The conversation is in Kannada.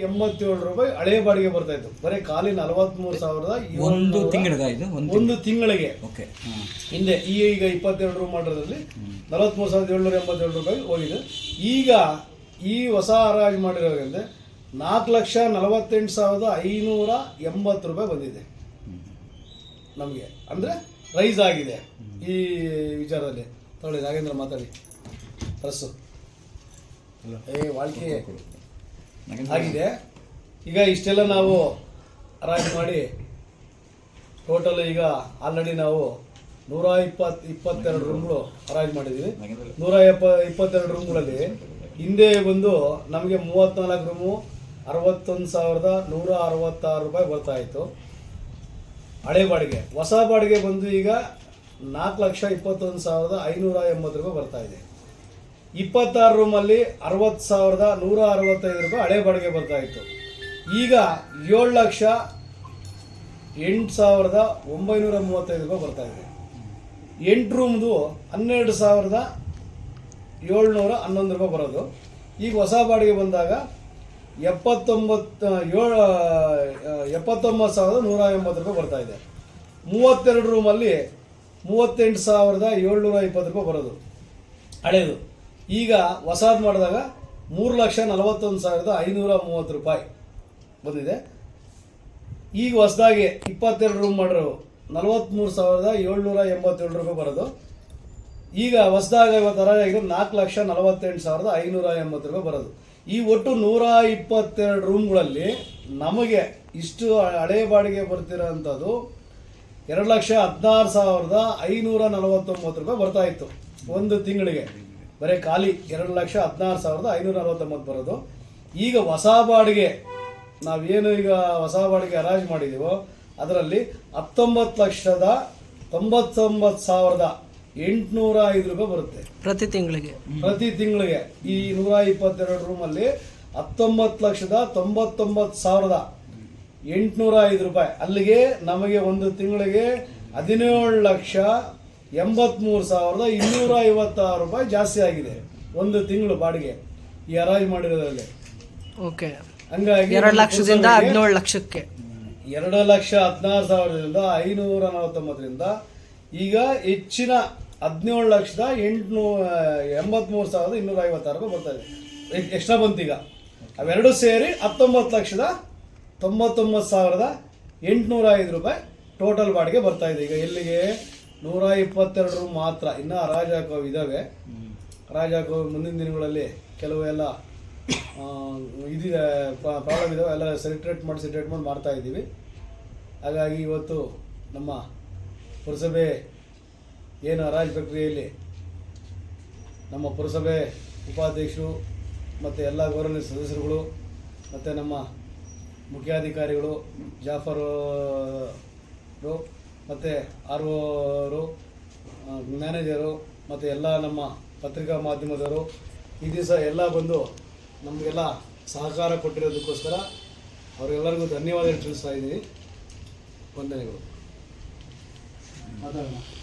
ಎಂಬತ್ತೇಳು ರೂಪಾಯಿ ಹಳೆ ಬಾಡಿಗೆ ಬರ್ತಾ ಇತ್ತು. ಬರೀ ಖಾಲಿ ನಲವತ್ಮೂರು ಸಾವಿರದ ಒಂದು ತಿಂಗಳಿಗೆ ಇದು? ಒಂದು ಒಂದು ತಿಂಗಳಿಗೆ. ಓಕೆ. ಹಿಂದೆ ಈಗ ಇಪ್ಪತ್ತೆರಡು ರೂಮ್ ಮಾಡಿರೋದ್ರಲ್ಲಿ ನಲವತ್ಮೂರು ಸಾವಿರದ ಏಳ್ನೂರ ಎಂಬತ್ತೇಳು ರೂಪಾಯಿ ಹೋಗಿದೆ. ಈಗ ಈ ಹೊಸ ಹರಾಜು ಮಾಡಿರೋದ್ರಿಂದ ನಾಲ್ಕು ಲಕ್ಷ ನಲವತ್ತೆಂಟು ಸಾವಿರದ ಐನೂರ ಎಂಬತ್ತು ರೂಪಾಯಿ ಬಂದಿದೆ. ನಮಗೆ. ಅಂದರೆ ರೈಸ್ ಆಗಿದೆ ಈ ವಿಚಾರದಲ್ಲಿ. ತಗೊಳ್ಳಿ ನಾಗೇಂದ್ರ ಮಾತಾಡಿ. ಪ್ರೆಸ್ಸು ಏ ವಾಳ್ಕೆ ಆಗಿದೆ. ಈಗ ಇಷ್ಟೆಲ್ಲ ನಾವು ಅರೇಂಜ್ ಮಾಡಿ ಟೋಟಲ್ ಈಗ ಆಲ್ರೆಡಿ ನಾವು ನೂರ ಇಪ್ಪತ್ತು ಇಪ್ಪತ್ತೆರಡು ರೂಮ್ಗಳು ಅರೇಂಜ್ ಮಾಡಿದ್ದೀವಿ ನೂರ ಎಪ್ಪ ಇಪ್ಪತ್ತೆರಡು ರೂಮ್ಗಳಲ್ಲಿ ಹಿಂದೆ ಬಂದು ನಮಗೆ ಮೂವತ್ತ್ನಾಲ್ಕು ರೂಮು ಅರವತ್ತೊಂದು ಸಾವಿರದ ನೂರ ಅರವತ್ತಾರು ರೂಪಾಯಿ ಬರ್ತಾ ಇತ್ತು. ಹಳೆ ಬಾಡಿಗೆ. ಹೊಸ ಬಾಡಿಗೆ ಬಂದು ಈಗ ನಾಲ್ಕು ಲಕ್ಷ ಇಪ್ಪತ್ತೊಂದು ಸಾವಿರದ ಐನೂರ ಎಂಬತ್ತು ರೂಪಾಯಿ ಬರ್ತಾ ಇದೆ. ಇಪ್ಪತ್ತಾರು ರೂಮಲ್ಲಿ ಅರವತ್ತು ಸಾವಿರದ ನೂರ ಅರವತ್ತೈದು ರೂಪಾಯಿ ಹಳೆ ಬಾಡಿಗೆ ಬರ್ತಾ ಇತ್ತು. ಈಗ ಏಳು ಲಕ್ಷ ಎಂಟು ಸಾವಿರದ ಒಂಬೈನೂರ ಮೂವತ್ತೈದು ರೂಪಾಯಿ ಬರ್ತಾ ಇದೆ. ಎಂಟು ರೂಮ್ದು ಹನ್ನೆರಡು ಸಾವಿರದ ಏಳ್ನೂರ ಹನ್ನೊಂದು ರೂಪಾಯಿ ಬರೋದು. ಈಗ ಹೊಸ ಬಾಡಿಗೆ ಬಂದಾಗ ಎಪ್ಪತ್ತೊಂಬತ್ತು ಏಳು ಎಪ್ಪತ್ತೊಂಬತ್ತು ಸಾವಿರದ ನೂರ ಎಂಬತ್ತು ರೂಪಾಯಿ ಬರ್ತಾ ಇದೆ. ಮೂವತ್ತೆರಡು ರೂಮಲ್ಲಿ ಮೂವತ್ತೆಂಟು ಸಾವಿರದ ಏಳ್ನೂರ ಇಪ್ಪತ್ತು ರೂಪಾಯಿ ಬರೋದು. ಹಳೇದು. ಈಗ ಹೊಸದು ಮಾಡಿದಾಗ ಮೂರು ಲಕ್ಷ ನಲವತ್ತೊಂದು ಸಾವಿರದ ಐನೂರ ಮೂವತ್ತು ರೂಪಾಯಿ ಬಂದಿದೆ. ಈಗ ಹೊಸದಾಗಿ ಇಪ್ಪತ್ತೆರಡು ರೂಮ್ ಮಾಡಿರೋ ನಲವತ್ತ್ಮೂರು ಸಾವಿರದ ಏಳ್ನೂರ ಎಂಬತ್ತೇಳು ರೂಪಾಯಿ ಬರೋದು. ಈಗ ಹೊಸದಾಗ ಇವತ್ತು ಆಗಿರೋ ನಾಲ್ಕು ಲಕ್ಷ ನಲವತ್ತೆಂಟು ಸಾವಿರದ ಐನೂರ ಎಂಬತ್ತು ರೂಪಾಯಿ ಬರೋದು. ಈ ಒಟ್ಟು ನೂರ ಇಪ್ಪತ್ತೆರಡು ರೂಮ್ಗಳಲ್ಲಿ ನಮಗೆ ಇಷ್ಟು ಹಳೆ ಬಾಡಿಗೆ ಬರ್ತಿರೋಂಥದ್ದು ಎರಡು ಲಕ್ಷ ಹದಿನಾರು ಸಾವಿರದ ಐನೂರ ನಲವತ್ತೊಂಬತ್ತು ರೂಪಾಯಿ ಬರ್ತಾ ಇತ್ತು ಒಂದು ತಿಂಗಳಿಗೆ. ಬರೀ ಖಾಲಿ ಎರಡು ಲಕ್ಷ ಹದಿನಾರು ಸಾವಿರದ ಐನೂರ ಅರವತ್ತೊಂಬತ್ತು ಬರೋದು. ಈಗ ಹೊಸ ಬಾಡಿಗೆ ನಾವೇನು ಈಗ ಹೊಸ ಬಾಡಿಗೆ ಹರಾಜು ಮಾಡಿದ್ದೀವೋ ಅದರಲ್ಲಿ ಹತ್ತೊಂಬತ್ತು ಲಕ್ಷದ ತೊಂಬತ್ತೊಂಬತ್ತು ಸಾವಿರದ ಎಂಟುನೂರ ಐದು ರೂಪಾಯಿ ಬರುತ್ತೆ. ಪ್ರತಿ ತಿಂಗಳಿಗೆ. ಪ್ರತಿ ತಿಂಗಳಿಗೆ. ಈ ನೂರ ಇಪ್ಪತ್ತೆರಡು ರೂಮಲ್ಲಿ ಹತ್ತೊಂಬತ್ತು ಲಕ್ಷದ ತೊಂಬತ್ತೊಂಬತ್ತು ಸಾವಿರದ ಎಂಟುನೂರ ಐದು ರೂಪಾಯಿ. ಅಲ್ಲಿಗೆ ನಮಗೆ ಒಂದು ತಿಂಗಳಿಗೆ ಹದಿನೇಳು ಲಕ್ಷ ಎಂಬತ್ಮೂರು ಸಾವಿರದ ಇನ್ನೂರ ಐವತ್ತಾರು ರೂಪಾಯಿ ಜಾಸ್ತಿ ಆಗಿದೆ. ಒಂದು ತಿಂಗಳು ಬಾಡಿಗೆ ಈ ಅರಾಜ್ ಮಾಡಿರೋದ್ರಲ್ಲಿ. ಓಕೆ. ಹಂಗಾಗಿ ಎರಡು ಲಕ್ಷದಿಂದ ಹದಿನೇಳು ಲಕ್ಷಕ್ಕೆ. ಎರಡು ಲಕ್ಷ ಹದಿನಾರು ಸಾವಿರದಿಂದ ಐನೂರ ನಲವತ್ತೊಂಬತ್ತರಿಂದ ಈಗ ಹೆಚ್ಚಿನ ಹದಿನೇಳು ಲಕ್ಷದ ಎಂಟುನೂರ ಎಂಬತ್ಮೂರು ಸಾವಿರದ ಇನ್ನೂರ ಐವತ್ತಾರು ರೂಪಾಯಿ ಬರ್ತಾ ಇದೆ. ಎಕ್ಸ್ಟ್ರಾ ಬಂತು ಈಗ ಅವೆರಡು ಸೇರಿ ಹತ್ತೊಂಬತ್ತು ಲಕ್ಷದ ತೊಂಬತ್ತೊಂಬತ್ತು ಸಾವಿರದ ಎಂಟುನೂರ ಐದು ರೂಪಾಯಿ ಟೋಟಲ್ ಬಾಡಿಗೆ ಬರ್ತಾ ಇದೆ. ಈಗ ಎಲ್ಲಿಗೆ? ನೂರ ಇಪ್ಪತ್ತೆರಡು ರೂಮ್ ಮಾತ್ರ, ಇನ್ನೂ ಹರಾಜು ಹಾಕೋ ಇದ್ದಾವೆ ಹರಾಜು ಹಾಕೋ ಮುಂದಿನ ದಿನಗಳಲ್ಲಿ ಕೆಲವು ಎಲ್ಲ ಇದಿದೆ ಪ್ರಾಬ್ಲಮ್ ಇದಾವೆ, ಎಲ್ಲ ಸೆಲೆಕ್ಟ್ರೇಟ್ ಮಾಡಿ ಸೆಟ್ರೇಟ್ ಮಾಡಿ ಮಾಡ್ತಾ ಇದ್ದೀವಿ. ಹಾಗಾಗಿ ಇವತ್ತು ನಮ್ಮ ಪುರಸಭೆ ಏನು ಹರಾಜು ಪ್ರಕ್ರಿಯೆಯಲ್ಲಿ ನಮ್ಮ ಪುರಸಭೆ ಉಪಾಧ್ಯಕ್ಷರು ಮತ್ತು ಎಲ್ಲ ಗೌರವನೀಯ ಸದಸ್ಯರುಗಳು ಮತ್ತು ನಮ್ಮ ಮುಖ್ಯಾಧಿಕಾರಿಗಳು, ಜಾಫರ್ ಮತ್ತು ಆರ್ ಮ್ಯಾನೇಜರು, ಮತ್ತು ಎಲ್ಲ ನಮ್ಮ ಪತ್ರಿಕಾ ಮಾಧ್ಯಮದವರು ಈ ದಿವಸ ಎಲ್ಲ ಬಂದು ನಮಗೆಲ್ಲ ಸಹಕಾರ ಕೊಟ್ಟಿರೋದಕ್ಕೋಸ್ಕರ ಅವರೆಲ್ಲರಿಗೂ ಧನ್ಯವಾದ ತಿಳಿಸ್ತಾ ಇದ್ದೀನಿ. ವಂದನೆಗಳು. ಮಾತಾಡೋಣ.